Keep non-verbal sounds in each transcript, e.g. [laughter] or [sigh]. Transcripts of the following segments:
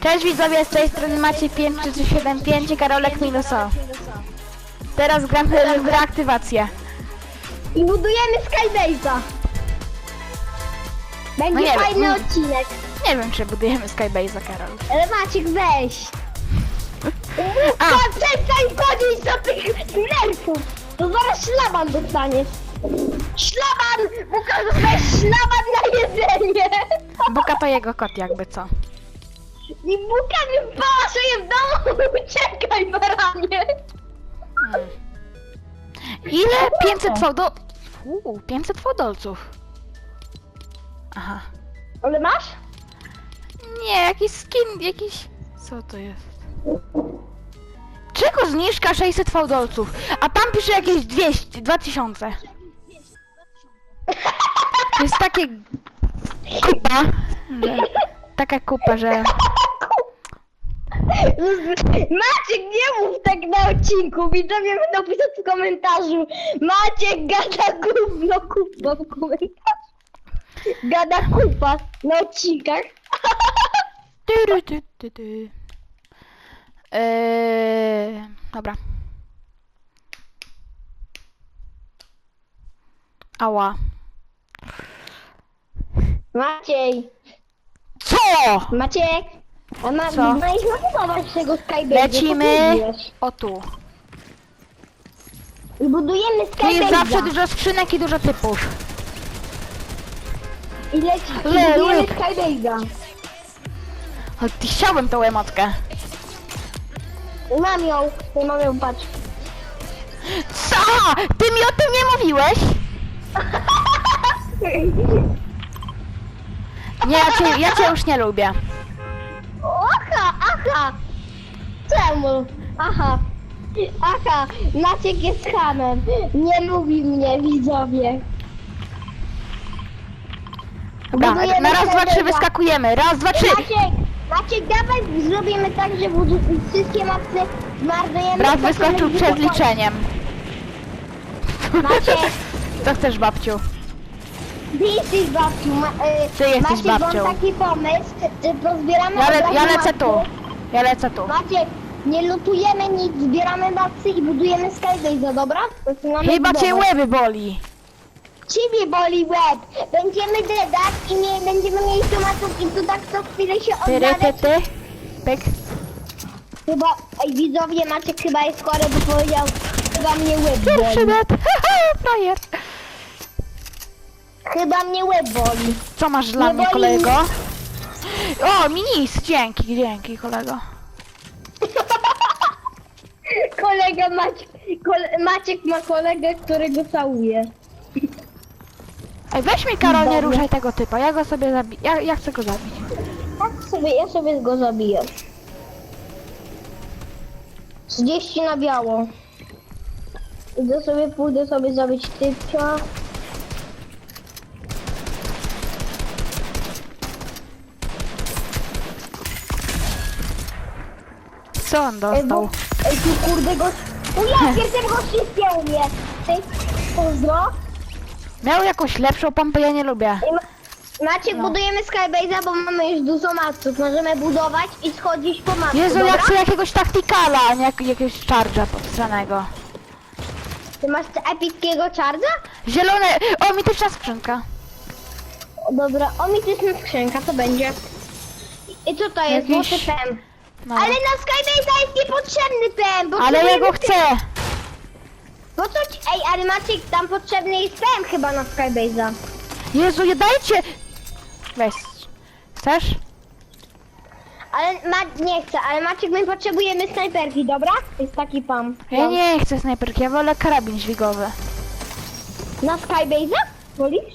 Cześć widzowie, z tej strony macie 5375 i Karolek Minuso. Teraz gram w reaktywację. I budujemy Skybase'a. Będzie No nie wiem, fajny mm. odcinek. Nie wiem, czy budujemy Skybase'a, Karol. Ale Maciek, weź. [laughs] A. A, przestań chodzić do tych nerfów. To zaraz szlaban dostaniesz. Szlaban! Łukasz, weź szlaban na jedzenie. Buka to jego kot, jakby co. I Buka wypała sobie w domu. [laughs] Uciekaj, baranie. Hmm. Ile? 500 fałdo... Uuu, 500 fałdolców. Aha. Ale masz? Nie, jakiś skin, jakiś... Co to jest? Czego zniżka 600 fałdolców? A tam pisze jakieś 200, 2000. To jest takie... Kupa. Że... Taka kupa, że... Maciek, nie mów tak na odcinku. Widzowie będą pisać w komentarzu. Maciek gada gówno kupa w komentarzu. Gada kupa na odcinkach. Tyry, ty, ty, ty. Eee, dobra. Ała. Maciej, Co? Maciek. A ma, Co? Budować tego Skybase'a. Lecimy. O tu. I budujemy Tu jest zawsze Skybase'a. dużo skrzynek i dużo typów. I leci, i Le- budujemy lep. Skybase'a. O, ty chciałbym tą emotkę. Mam ją. Nie mam ją, patrz. Co? Ty mi o tym nie mówiłeś? [laughs] Nie, ja cię, ja cię już nie lubię. Aha! Czemu? Aha. Aha, Maciek jest hamem. Nie lubi mnie, widzowie. Dobra, Budujemy na raz, dwa, trzy wyskakujemy. Raz, dwa, trzy. Maciek, Maciek, dawaj zrobimy tak, że budu- wszystkie mapy zmarnujemy. Brat to wyskoczył przed liczeniem. Maciek. [laughs] Co chcesz, babciu? Ty jesteś babciu. Ma, y, Ty jesteś Maciek, babcią. mam taki pomysł, że pozbieramy Ja, od le, razu ja lecę mapy. Ja lecę tu. Maciek, nie lutujemy nic, zbieramy mapsy i budujemy Skybase'a, dobra? Zaczynamy Chyba cię budować. łeby boli. Ciebie boli łeb. Będziemy dedać i nie będziemy mieli tematów i tu tak co chwilę się Tyry, ty, odnaleźć. ty. Pyk. Chyba, ej widzowie, Maciek chyba jest chory, bo powiedział, chyba mnie łeb Pierwszy boli. net. [laughs] Frajer. Chyba mnie łeb boli. Co masz dla Nie mnie, boli kolego? O, minis. Dzięki, dzięki, kolego. [laughs] Kolega Maciek, kole, Maciek ma kolegę, którego całuje. Ej, weź mi, Karol, nie Dobra. ruszaj tego typa. Ja go sobie zabiję. Ja, ja chcę go zabić. Tak sobie, ja sobie go zabiję. 30 na biało. Idę sobie, pójdę sobie zabić typcia. Co on Ej, dostał? ej, tu kurde go... O ja pierwszy gość nie spiał mnie. Ty, pozdro. Miał jakąś lepszą pompę, ja nie lubię. Ej, ma, Maciek, No. budujemy Skybase'a, bo mamy już dużo matców. Możemy budować i schodzić po matce, Jezu, dobra? ja chcę jakiegoś taktikala, a nie jak, jakiegoś charge'a podpisanego. Ty masz epickiego charge'a? Zielone... O, mityczna skrzynka. O, Dobra, o mityczna skrzynka, to będzie. I co to jest? Jakiś- Złoty pen. No. Ale na Skybase'a jest niepotrzebny pen, bo Ale ja go chcę. Po co ci... Ej, ale Maciek, tam potrzebny jest pen chyba na Skybase'a. Jezu, je dajcie! Weź. Chcesz? Ale ma... nie chcę, ale Maciek, my potrzebujemy snajperki, dobra? Jest taki pan. Ja nie chcę snajperki, ja wolę karabin dźwigowy. Na Skybase'a? Wolisz?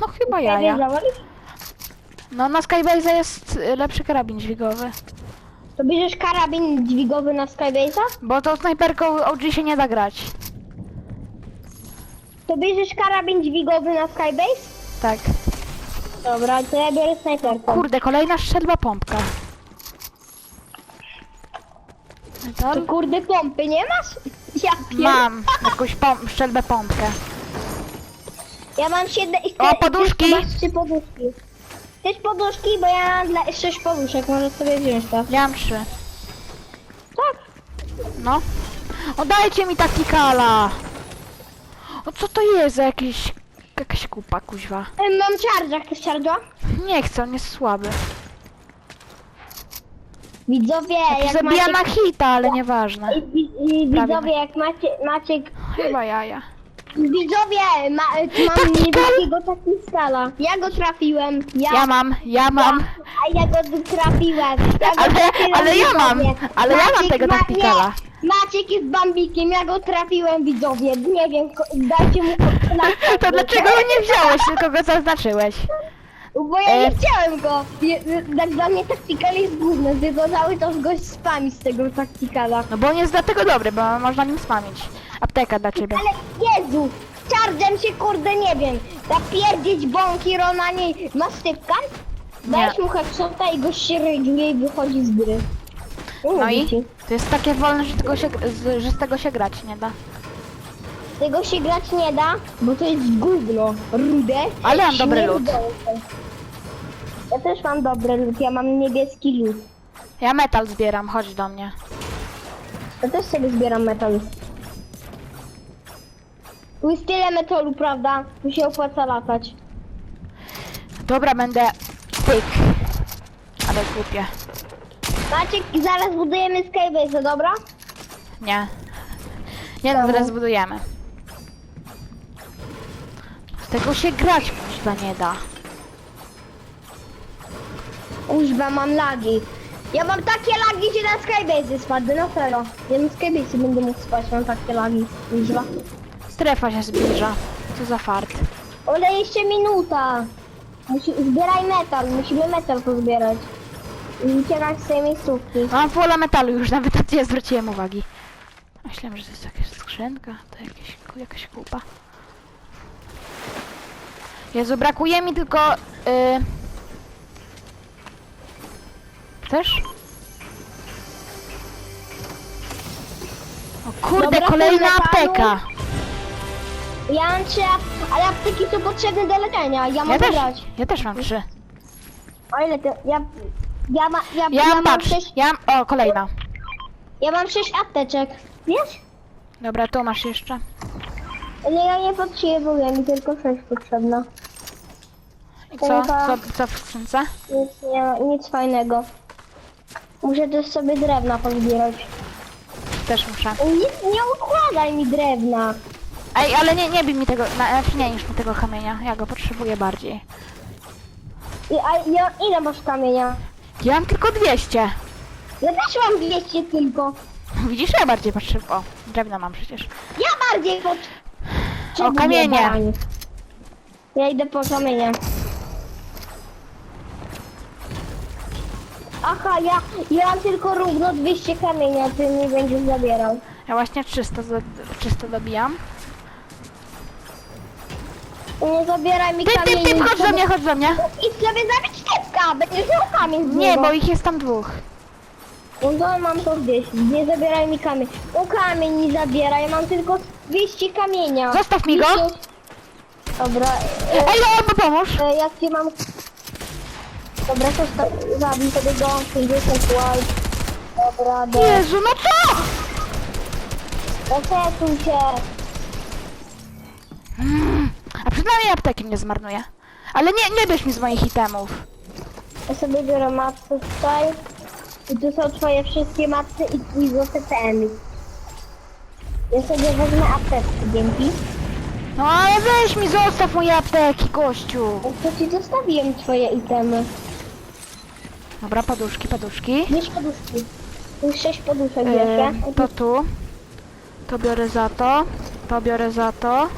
No chyba ja. Skybase'a wolisz? No na Skybase jest y, lepszy karabin dźwigowy. To bierzesz karabin dźwigowy na Skybase'a? Bo tą snajperką OG się nie da grać. To bierzesz karabin dźwigowy na Skybase? Tak. Dobra, to ja biorę snajperkę. Kurde, kolejna strzelba pompka. To Metal? kurde pompy nie masz? [laughs] Ja pier... Mam jakąś pom strzelbę pompkę. Ja mam siedem... O, poduszki! Masz trzy poduszki. Chcesz poduszki? Bo ja mam dla... sześć poduszek, możesz sobie wziąć to. Ja mam trzy. Tak. No. Oddajcie mi taktikala! O co to jest za jakiś... Jakaś kupa, kuźwa. Mam charge'a, chcesz charge'a? Nie chcę, on jest słaby. Widzowie, jak Zabija macie... na hita, ale nieważne. I, i, i Prawie widzowie, jak macie, macie... Chyba jaja. Widzowie, ma, mam Taktikal? niebieskiego takiskala. Ja go trafiłem. Ja, Ja mam, ja mam. A ja go trafiłem. Ja go Ale- trafiłem, ale ja mam, ale ja mam Maciek tego ma- taktikala. nie, Maciek jest bambikiem, ja go trafiłem, widzowie. Nie wiem, ko- dajcie mu... ko- [laughs] To dlaczego go nie wziąłeś, tylko go zaznaczyłeś? Bo ja E. nie chciałem go. Je- Tak dla mnie taktikal jest główny, tylko cały czas gość spami z tego taktikala. No bo on jest dlatego dobry, bo można nim spamić. Apteka dla ciebie. Ale Jezu, chargem się kurde nie wiem. Zapierdzieć bąki Rona nie... Masz typka? Dajesz mu headshota i gość się i wychodzi z gry. No Mówię i? ci. To jest takie wolne, że, tego się, z- że z tego się grać nie da. Tego się grać nie da, bo to jest gówno. Rude. Ale mam dobry śmierdzące. Ja też mam dobry lód, ja mam niebieski lód. Ja metal zbieram, chodź do mnie. Ja też sobie zbieram metal. Tu jest tyle metalu, prawda? Tu się opłaca latać. Dobra, będę tyk. Ale głupie. Maciek, zaraz budujemy Skybase, dobra? Nie. Nie no, zaraz budujemy. Z tego się grać kuźwa nie da. Użba, mam lagi. Ja mam takie lagi, że na Skybase spadnę, no serio. Ja na Skybase będę mógł spać, mam takie lagi. Użba. Strefa się zbliża. Co za fart. Ale jeszcze minuta. Musi, zbieraj metal, musimy metal pozbierać. I uciekać z tej miejscówki. Mam pola metalu już, nawet na to nie zwróciłem uwagi. Myślałem, że to jest jakaś skrzynka, to jakieś, jakaś kupa. Jezu, brakuje mi tylko... Yy... Chcesz? O kurde, Dobra, kolejna kurde, apteka! Ja mam trzy, ap- ale apteki są potrzebne do leczenia. Ja Ja mogę też, grać. ja też mam trzy. O ile to? Ja, ja, ma, ja, Ja, ja mam, patrz, sześć, ja mam... O, kolejna. ja mam sześć apteczek. Wiesz? Dobra, tu masz jeszcze. Ale ja nie potrzebuję, mi tylko sześć potrzebna. I co? Co, co w skrzynce? Nic, nie, nic fajnego. Muszę też sobie drewna pozbierać. Też muszę. Nie, nie układaj mi drewna. Ej, ale nie, nie bij mi tego, na- znaczy nie niż mi tego kamienia, ja go potrzebuję bardziej. I, a ja, ile masz kamienia? Ja mam tylko 200. Ja też mam 200 tylko. Widzisz, ja bardziej potrzebuję. O, drewno mam przecież. Ja bardziej pod... O, kamienie. Ja idę po kamienie. Aha, ja, ja mam tylko równo 200 kamienia, ty mi będziesz zabierał. Ja właśnie 300, do, 300 dobijam. Nie zabieraj mi Ty, ty, kamieni. ty, chodź do mnie, chodź do mnie. Idź sobie zabić typka, będziesz miał kamień z Nie, niego. bo ich jest tam dwóch. No to mam to gdzieś, nie zabieraj mi kamień. O kamień nie zabieraj, mam tylko 200 kamienia. Zostaw mi go. 200. Dobra, e, Ej, no, pomóż. e, jak cię mam... Dobra, to sta- zabij sobie go, 50 white. Dobra, do... Jezu, no co? Resetuj się. Przynajmniej apteki nie zmarnuję. Ale nie, nie bierz mi z moich itemów. Ja sobie biorę matce tutaj. I tu są twoje wszystkie matce i twój złoty TM. Ja sobie wezmę apteczkę, dzięki. No ale weź mi, zostaw moje apteki, gościu. To ci zostawiłem twoje itemy. Dobra, poduszki, poduszki. Bierz poduszki. Tu sześć poduszek E, bierze. to tu. To biorę za to. To biorę za to.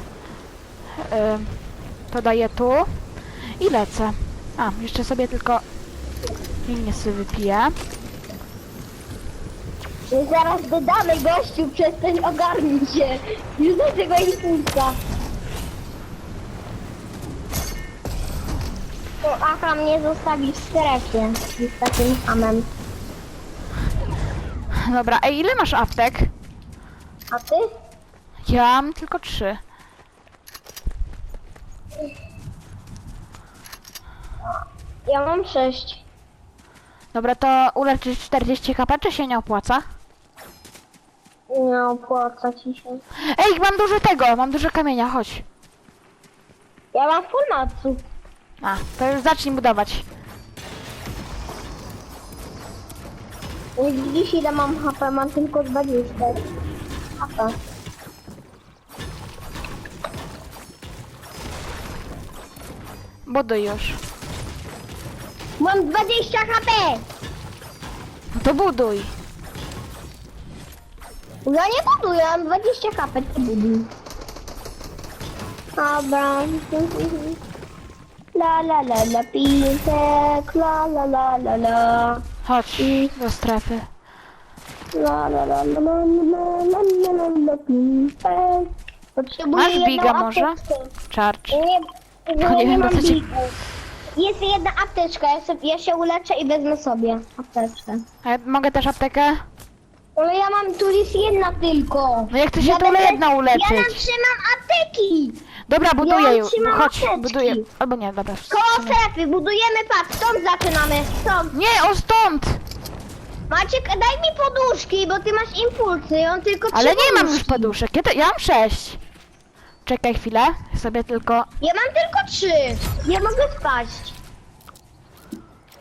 To daję tu. I lecę. A, jeszcze sobie tylko linię sobie wypiję. My zaraz dodamy gościu, przestań ogarnij się. Już do tego impulsa. To Aha mnie zostawi w strefie. Z takim hamem. Dobra, ej, ile masz aptek? A ty? Ja mam tylko trzy. Ja mam 6. Dobra, to uleczyć 40 HP, czy się nie opłaca? Nie opłaca ci się. Ej, mam dużo tego, mam dużo kamienia, chodź. Ja mam full matsu. A, to już zacznij budować. Widzisz ile mam HP, mam tylko 20 HP. Buduj już. Mam 20 HP! No to buduj. Ja nie buduję, mam 20 HP, ty buduj. Dobra. La la la la pisek, la la la la la. Chodź do strefy. La la la la la la la la la la pisek. Potrzebuję Masz jedną biga może? apteczkę. Charge. Nie, To nie, nie nie mam bigu. Jest jedna apteczka, ja, sobie, ja się uleczę i wezmę sobie apteczkę. A ja mogę też aptekę? Ale ja mam, tu jest jedna tylko. No jak chcę się Ja tyle będę- jedna Ja uleczyć. nam trzymam apteki. Dobra, buduję trzymam Chodź, apteczki. buduję. Albo nie, dobra. Koło strefy, budujemy patrz, stąd zaczynamy, stąd. Nie, o stąd! Maciek, daj mi poduszki, bo ty masz impulsy, on tylko trzy Ale nie mam już poduszek. Ja, te, ja mam sześć. Czekaj chwilę. Sobie tylko... Ja mam tylko trzy, nie mogę spaść.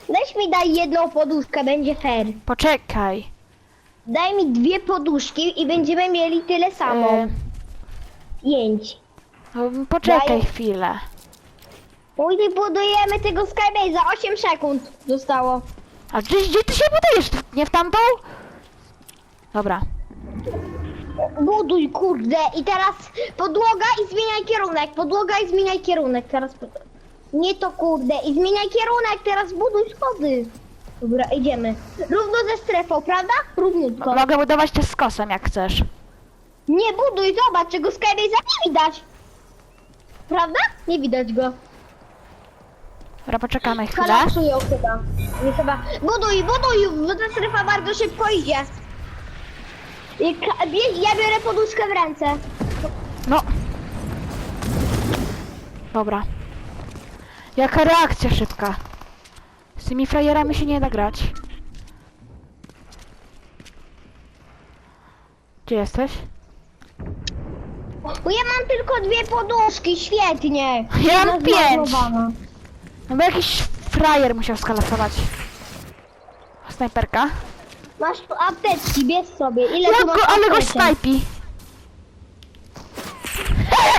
Weź mi daj jedną poduszkę, będzie fair. Poczekaj. Daj mi dwie poduszki i będziemy mieli tyle samo. E, Pięć. no, poczekaj Daj. chwilę. Mój budujemy tego Skybase za 8 sekund zostało. A gdzie, gdzie ty się budujesz? Nie w tamtą? Dobra. Buduj, kurde. I teraz podłoga i zmieniaj kierunek. Podłoga i zmieniaj kierunek. Teraz pod... Nie to kurde. I zmieniaj kierunek. Teraz buduj schody. Dobra, idziemy. Równo ze strefą, prawda? Równiutko. Mogę budować też z kosem, jak chcesz. Nie buduj, zobacz, czego Skybase'a nie widać. Prawda? Nie widać go. Dobra, poczekamy chwilę. Kolapsują chyba. Nie chyba. Buduj, buduj, bo ta strefa bardzo szybko idzie. I ka- bie- Ja biorę poduszkę w ręce. No. Dobra. Jaka reakcja szybka. Z tymi frajerami się nie da grać. Gdzie jesteś? Bo ja mam tylko dwie poduszki, świetnie. Ja mam pięć. zmarnowana. No bo jakiś frajer musiał skalasować. Snajperka. Masz tu apteczki, bierz sobie. Ile tu masz ale go apteczek? snajpi. [laughs]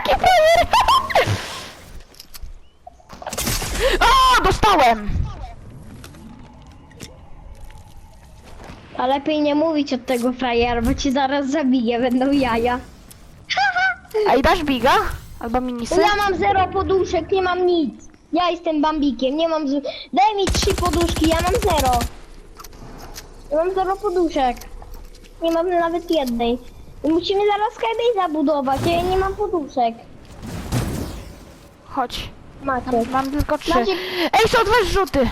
Jaki! [laughs] O, dostałem! A lepiej nie mówić od tego frajera, bo ci zaraz zabije, będą jaja. [laughs] A i dasz biga? Albo minisy? Ja mam zero poduszek, nie mam nic. Ja jestem bambikiem, nie mam... Z... Daj mi trzy poduszki, ja mam zero. Ja mam zero poduszek. Nie mam nawet jednej. I musimy zaraz Skybase'a budować, a ja nie mam poduszek. Chodź. Macie. Mam tylko trzy. Maciek- Ej, są dwa rzuty!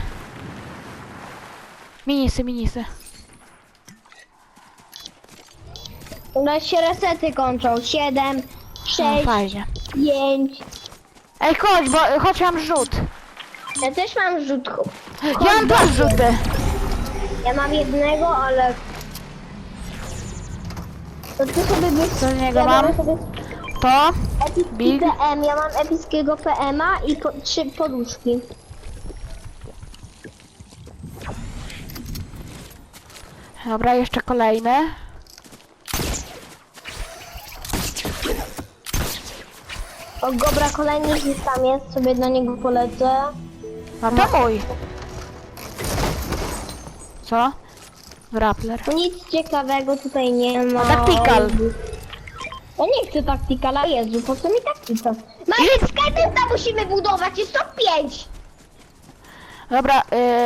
Minisy, minisy. U nas się resety kończą. Siedem, No, sześć, fajnie. pięć. Ej, chodź, bo chodź, mam rzut. Ja też mam rzut. Ja mam dwa rzuty. Ja mam jednego, ale... To ty sobie bierz... Co z niego ja mam? sobie To. epicki. PM, ja mam epickiego PM-a i po, trzy poduszki. Dobra, jeszcze kolejny. O, dobra, kolejny gdzieś tam jest, sobie na niego polecę. No to mój. Co? Grappler. Nic ciekawego tutaj nie ma. Tactical. Ja nie chcę tacticala, Jezu, po co mi tactical? Mamy Skybenta musimy budować, jest to pięć. Dobra,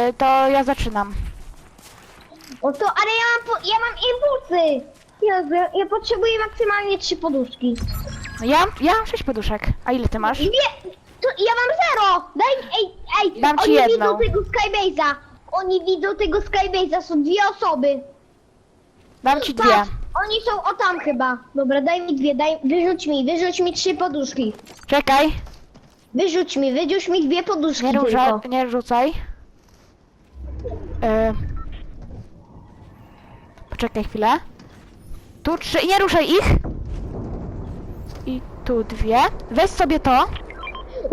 y, to ja zaczynam. O to, ale ja mam, po, ja mam impulsy. Jezu, ja, potrzebuję maksymalnie trzy poduszki. Ja, ja mam sześć poduszek. A ile ty masz? Dwie, to ja mam zero. Daj, ej, ej, Dam ci oni jedną. widzą tego Skybase'a. Oni widzą tego Skybase'a, są dwie osoby. Dam ci dwie. Patrz, oni są o tam chyba. Dobra, daj mi dwie, daj, wyrzuć mi, wyrzuć mi trzy poduszki. Czekaj. Wyrzuć mi, wyrzuć mi dwie poduszki Nie, tylko. róża, nie rzucaj. E... Poczekaj chwilę. Tu trzy, nie ruszaj ich. I tu dwie. Weź sobie to.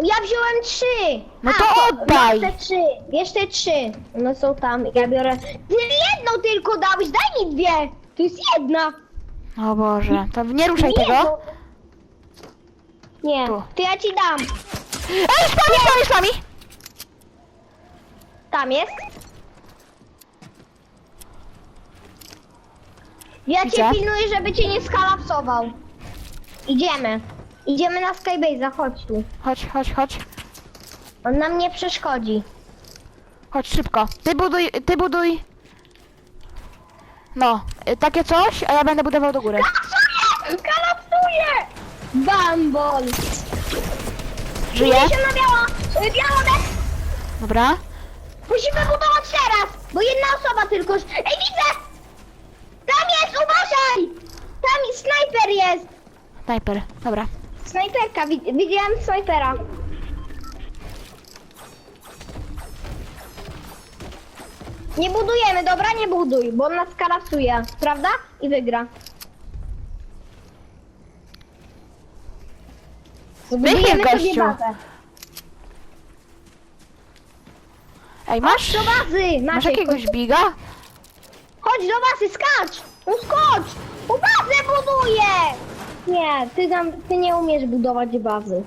Ja wziąłem trzy! No to oddaj. Te trzy, jeszcze trzy. No są tam, ja biorę... Ty jedną tylko dałeś, daj mi dwie! To jest jedna! O Boże, to nie ruszaj Nie, tego. Nie, Tu. to ja ci dam. Ej, szpami, szpami, szpami! Tam jest. Ja Widzę. cię pilnuję, żeby cię nie skalapsował. Idziemy. Idziemy na Skybase'a, chodź tu. Chodź, chodź, chodź. On nam nie przeszkodzi. Chodź szybko. Ty buduj, ty buduj. No, y, takie coś, a ja będę budował do góry. Kalapsuje! Kalapsuje! Bambol! Żyje? Idzie się na biało! Y, Biało dek! Dobra. Musimy budować teraz! Bo jedna osoba tylko... Ej, widzę! Tam jest, uważaj! Tam jest, snajper jest! Sniper, dobra. Snajperka, wi- widziałem snajpera. Nie budujemy, dobra? Nie buduj, bo on nas kalapsuje, prawda? I wygra. Zbudujemy sobie gościu. bazę. Ej, masz, Do bazy! masz jakiegoś biga? Chodź do bazy, skacz! No skocz! Bo bazę buduję! Nie, ty, tam, ty nie umiesz budować bazy.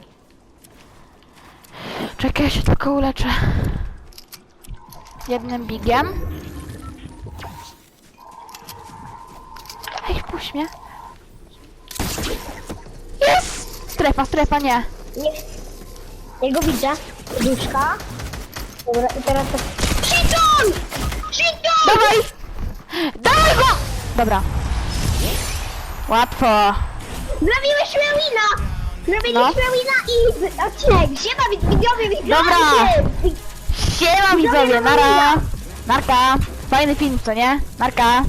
Czekaj, ja się tylko uleczę. Jednym bigiem. Ej, puść mnie. Jest! Strefa, strefa, nie. Nie. Jego widzę. Duszka. Dobra, i teraz to... Shiton! Shiton! Dawaj! Dawaj go! Dobra. Łatwo. Zrobiłyśmy wina! Zrobiliśmy No. wina i odcinek. Siema wid- widzowie, widzowie! Dobra. Siema widzowie, nara! Narka! Fajny film, co nie? Narka!